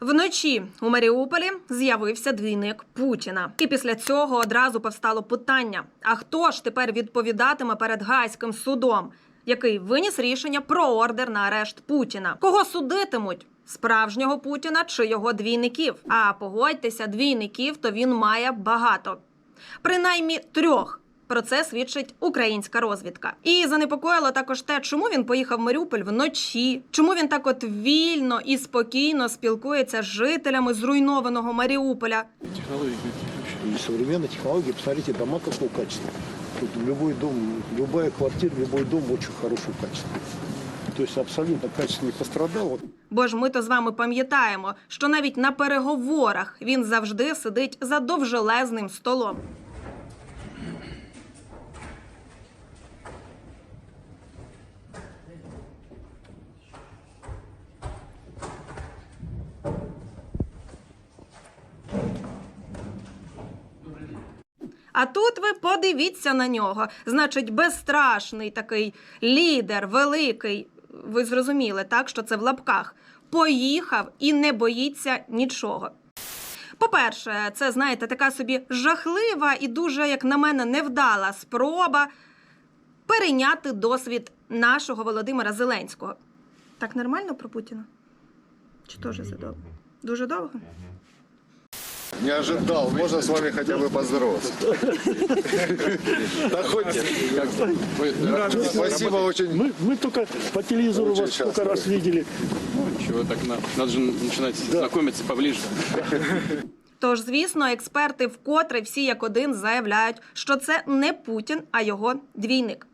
Вночі у Маріуполі з'явився двійник Путіна. І після цього одразу повстало питання: а хто ж тепер відповідатиме перед гайським судом, який виніс рішення про ордер на арешт Путіна? Кого судитимуть? Справжнього Путіна чи його двійників? А погодьтеся, двійників то він має багато, принаймні трьох. Про це свідчить українська розвідка. І занепокоїло також те, чому він поїхав в Маріуполь вночі, чому він так от вільно і спокійно спілкується з жителями зруйнованого Маріуполя. И современные технологии, посмотрите, дома какого качества. Тут любой дом, любая квартира, любой дом очень хорошего качества. То есть абсолютно качество не пострадало. Бо ж ми то з вами пам'ятаємо, що навіть на переговорах він завжди сидить за довжелезним столом. А тут ви подивіться на нього. Значить, безстрашний такий лідер, великий. Ви зрозуміли, так, що це в лапках. Поїхав і не боїться нічого. По-перше, це, знаєте, така собі жахлива і дуже, як на мене, невдала спроба перейняти досвід нашого Володимира Зеленського. Так нормально про Путіна? Чи теж задовго? Дуже довго? Не ожидал. Можно с вами хотя бы поздороваться? Да хоть как-то. Вы- Спасибо очень. Мы, мы только по телевизору Очень вас сколько часто. раз видели. Чего так на- надо же начинать знакомиться поближе. Тож, звісно, експерти вкотре всі як один заявляють, що це не Путін, а його двійник.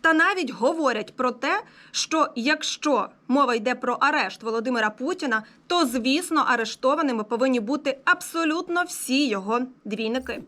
Та навіть говорять про те, що якщо мова йде про арешт Володимира Путіна, то звісно арештованими повинні бути абсолютно всі його двійники.